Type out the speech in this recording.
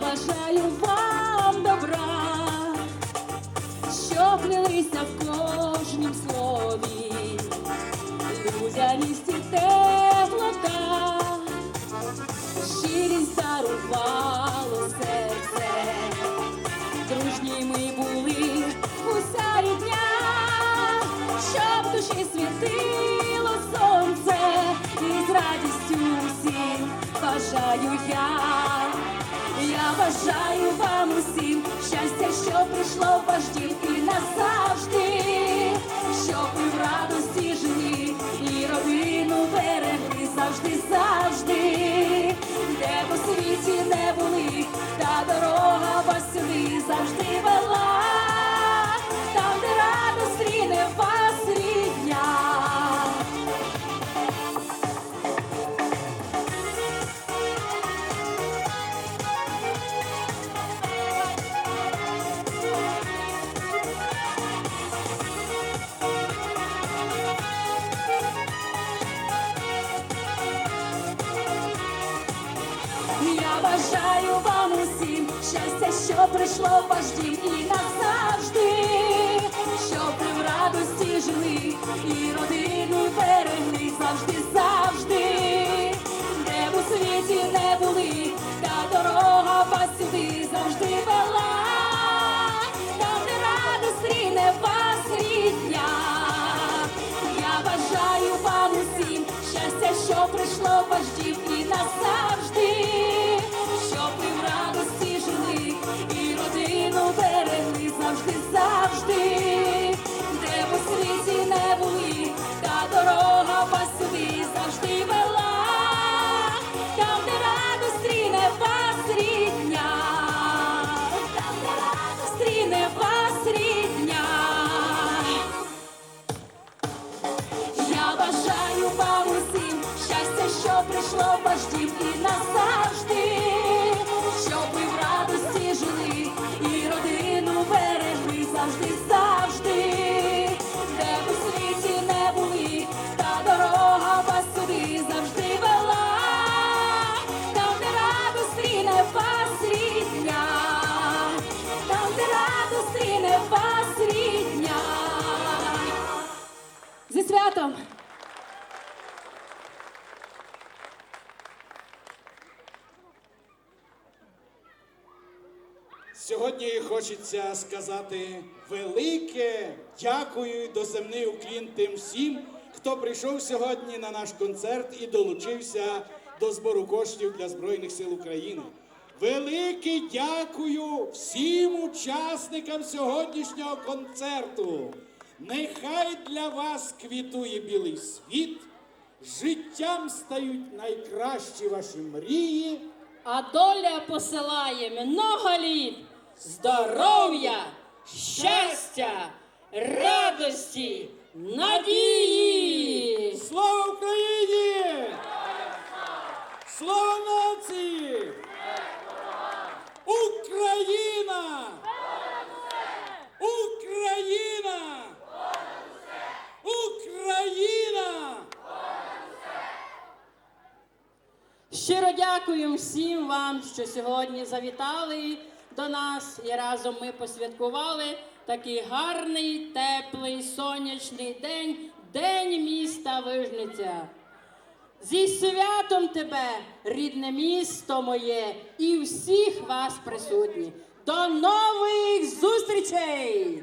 бажаю вам добра, щоб лилися в кожнім слові, людяність і теплота, щирість дарувало серце, дружні ми були уся рідня, щоб душі світило сонце, і з радістю всім бажаю я. Бажаю вам усім щастя, що прийшло в ваш дім і назавжди, щоб ви в радості жили і родину берегли завжди, завжди, де по світі не були, та дорога вас сюди завжди вела, бажаю вам усім щастя, що прийшло в ваш дім і назавжди, щоб ви в радості жили і родину берегли завжди, завжди, де б у світі не були, та дорога вас сюди завжди вела, там, де радо стріне. Я бажаю вам усім щастя, що прийшло в ваш дім і назавжди, берегли завжди, де у світі не були, та дорога вас сюди завжди вела, там, де радо стріне вас стріне вас рідня. Я бажаю вам усім щастя, що прийшло в і назавжди, святом! Сьогодні хочеться сказати велике дякую і доземний уклін тим всім, хто прийшов сьогодні на наш концерт і долучився до збору коштів для Збройних сил України. Велике дякую всім учасникам сьогоднішнього концерту. Нехай для вас квітує білий світ, життям стають найкращі ваші мрії. А доля посилає много літ здоров'я, щастя, радості, надії. Щиро дякуємо всім вам, що сьогодні завітали до нас і разом ми посвяткували такий гарний, теплий, сонячний день, день міста Вижниця. Зі святом тебе, рідне місто моє, і всіх вас присутні. До нових зустрічей!